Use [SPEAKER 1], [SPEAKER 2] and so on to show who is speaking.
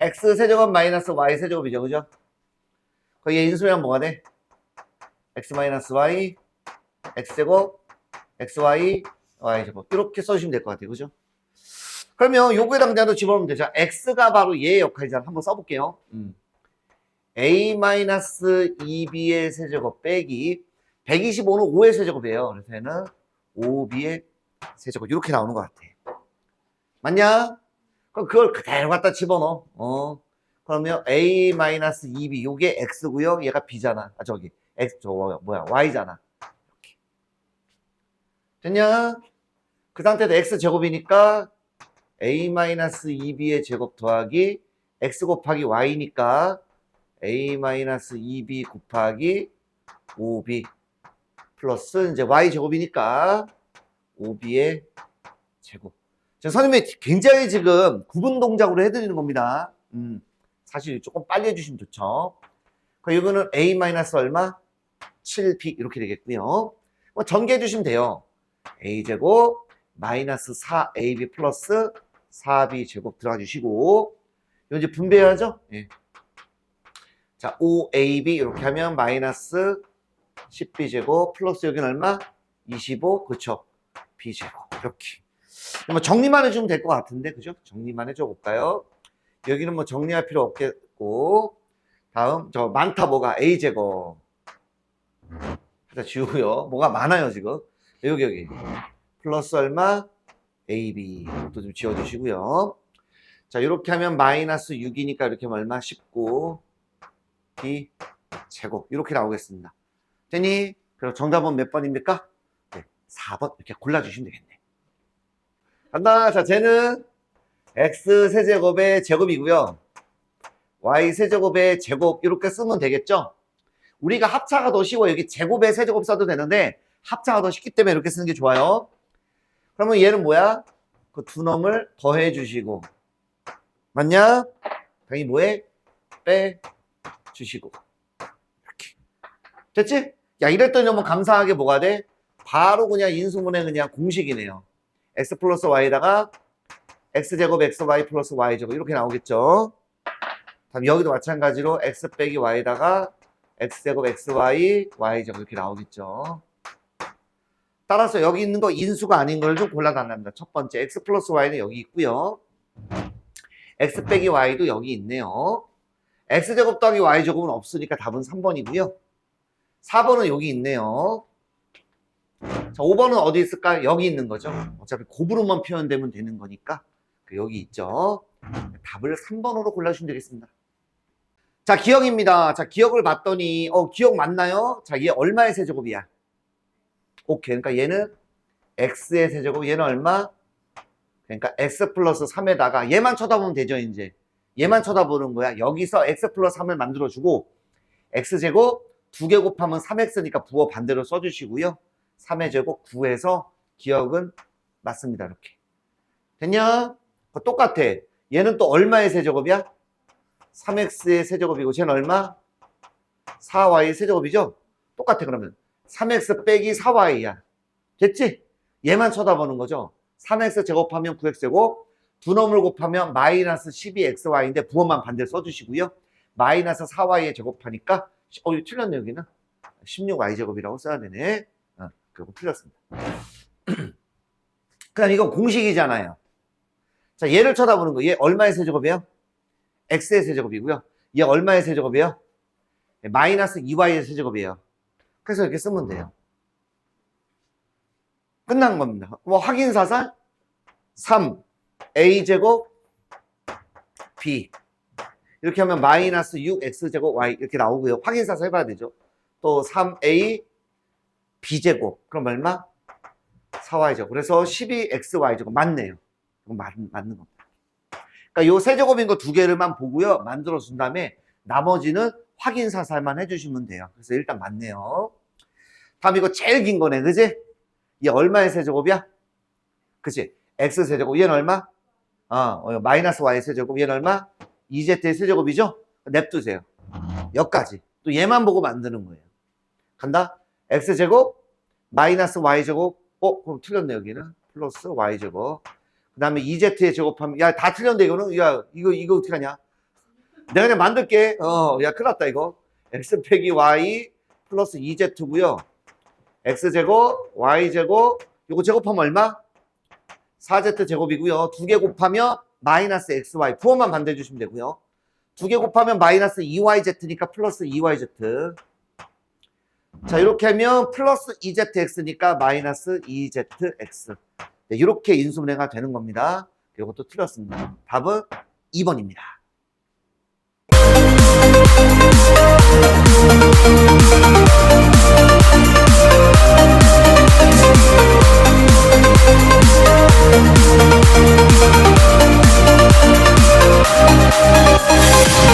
[SPEAKER 1] x 세제곱 마이너스 y 세제곱이죠. 그죠? 거기에 인수면 뭐가 돼? x 마이너스 y x제곱 xy y제곱 이렇게 써주시면 될 것 같아요. 그죠? 그러면 요구의 당자도 집어넣으면 되죠. x가 바로 얘의 역할이잖아. 한번 써볼게요. 음. a 마이너스 2b의 세제곱 빼기 125는 5의 세제곱이에요. 그래서 얘는 5b의 세제곱 이렇게 나오는 것 같아. 맞냐? 그걸 그대로 갖다 집어넣어. 어. 그러면 a 마이너스 2b 요게 x고요. 얘가 b잖아. 아 저기 x 저 뭐야 y잖아. 이렇게. 됐냐? 그 상태도 x 제곱이니까 a 마이너스 2b의 제곱 더하기 x 곱하기 y니까 a 마이너스 2b 곱하기 5b 플러스 이제 y 제곱이니까 5b의 제곱. 자, 선생님이 굉장히 지금 구분 동작으로 해드리는 겁니다. 음, 사실 조금 빨리 해주시면 좋죠. 그 이거는 a 마이너스 얼마? 7b 이렇게 되겠고요. 뭐 전개해 주시면 돼요. a 제곱 마이너스 4ab 플러스 4b 제곱 들어가 주시고 이거 이제 분배해야죠. 예. 자, 5ab 이렇게 하면 마이너스 10b 제곱 플러스 여기는 얼마? 25 그쵸? b 제곱 이렇게. 뭐 정리만 해주면 될 것 같은데 그죠? 정리만 해줘 볼까요? 여기는 뭐 정리할 필요 없겠고 다음 저 많다 뭐가 a 제곱 일단 지우고요. 뭐가 많아요 지금 여기 여기 플러스 얼마 ab 또 좀 지워주시고요. 자 이렇게 하면 마이너스 6이니까 이렇게 하면 얼마 19 b 제곱 이렇게 나오겠습니다. 됐니? 그럼 정답은 몇 번입니까? 네, 4번 이렇게 골라주시면 되겠네. 간다. 자, 쟤는 x 세제곱의 제곱이고요. y 세제곱의 제곱 이렇게 쓰면 되겠죠? 우리가 합차가 더 쉬워. 여기 제곱의 세제곱 써도 되는데 합차가 더 쉽기 때문에 이렇게 쓰는 게 좋아요. 그러면 얘는 뭐야? 그 두 놈을 더해 주시고 맞냐? 당연히 뭐해? 빼 주시고 이렇게 됐지? 야 이랬더니 너무 감사하게 뭐가 돼? 바로 그냥 인수분해 그냥 공식이네요. X 플러스 y에다가 x제곱 xy 플러스 y제곱 이렇게 나오겠죠. 다음 여기도 마찬가지로 x 빼기 y에다가 x제곱 xy y제곱 이렇게 나오겠죠. 따라서 여기 있는 거 인수가 아닌 걸 좀 골라달랍니다. 첫 번째 x 플러스 y는 여기 있고요. x 빼기 y도 여기 있네요. x제곱 더하기 y제곱은 없으니까 답은 3번이고요. 4번은 여기 있네요. 자, 5번은 어디 있을까? 여기 있는 거죠. 어차피 곱으로만 표현되면 되는 거니까 그 여기 있죠. 답을 3번으로 골라주시면 되겠습니다. 자, 기억입니다. 자, 기억을 봤더니 어, 기억 맞나요? 자, 얘 얼마의 세제곱이야? 오케이. 그러니까 얘는 x의 세제곱, 얘는 얼마? 그러니까 x 플러스 3에다가 얘만 쳐다보면 되죠, 이제. 얘만 쳐다보는 거야. 여기서 x 플러스 3을 만들어주고 x제곱 두개 곱하면 3x니까 부호 반대로 써주시고요. 3의 제곱 9에서 기억은 맞습니다. 이렇게. 됐냐? 그거 똑같아. 얘는 또 얼마의 세제곱이야? 3x의 세제곱이고 쟤는 얼마? 4y 세제곱이죠? 똑같아 그러면 3x 빼기 4y야. 됐지? 얘만 쳐다보는 거죠. 3x 제곱하면 9x 제곱 두 놈을 곱하면 마이너스 12xy인데 부호만 반대로 써주시고요. 마이너스 4y에 제곱하니까 어 틀렸네 여기는 16y 제곱이라고 써야 되네. 어, 그거 틀렸습니다. 그 다음 이건 공식이잖아요. 자 얘를 쳐다보는 거. 얘 얼마의 세제곱이에요? x의 세제곱이고요. 얘 얼마의 세제곱이에요? 마이너스 2y의 세제곱이에요. 그래서 이렇게 쓰면 돼요. 끝난 겁니다. 뭐 확인 사살 3 a 제곱 b 이렇게 하면 마이너스 6x 제곱 y 이렇게 나오고요. 확인 사살 해봐야 되죠. 또 3a b 제곱 그럼 얼마? 4y 제곱. 그래서 12xy 제곱 맞네요. 이거 맞, 맞는 겁니다. 그러니까 요 세제곱인 거 두 개를만 보고요. 만들어 준 다음에 나머지는 확인 사살만 해주시면 돼요. 그래서 일단 맞네요. 다음 이거 제일 긴 거네, 그지? 얘 얼마의 세제곱이야? 그치? x 세제곱, 얘는 얼마? 어, 어, 마이너스 y 세제곱, 얘는 얼마? 2z의 세제곱이죠? 냅두세요. 여기까지. 또 얘만 보고 만드는 거예요. 간다? X 제곱, 마이너스 y 제곱, 어, 그럼 틀렸네, 여기는. 플러스 y 제곱. 그 다음에 2z의 제곱하면, 야, 다 틀렸는데, 이거는? 야, 이거, 이거 어떻게 하냐? 내가 그냥 만들게. 어, 야, 큰일 났다, 이거. x 빼기 y 플러스 2z고요. x제곱, y제곱, 요거 제곱하면 얼마? 4z 제곱이고요. 두 개 곱하면 마이너스 xy. 부호만 반대해 주시면 되고요. 두 개 곱하면 마이너스 2yz니까 플러스 2yz. 자, 이렇게 하면 플러스 2zx니까 마이너스 2zx. 네, 이렇게 인수분해가 되는 겁니다. 이것도 틀렸습니다. 답은 2번입니다.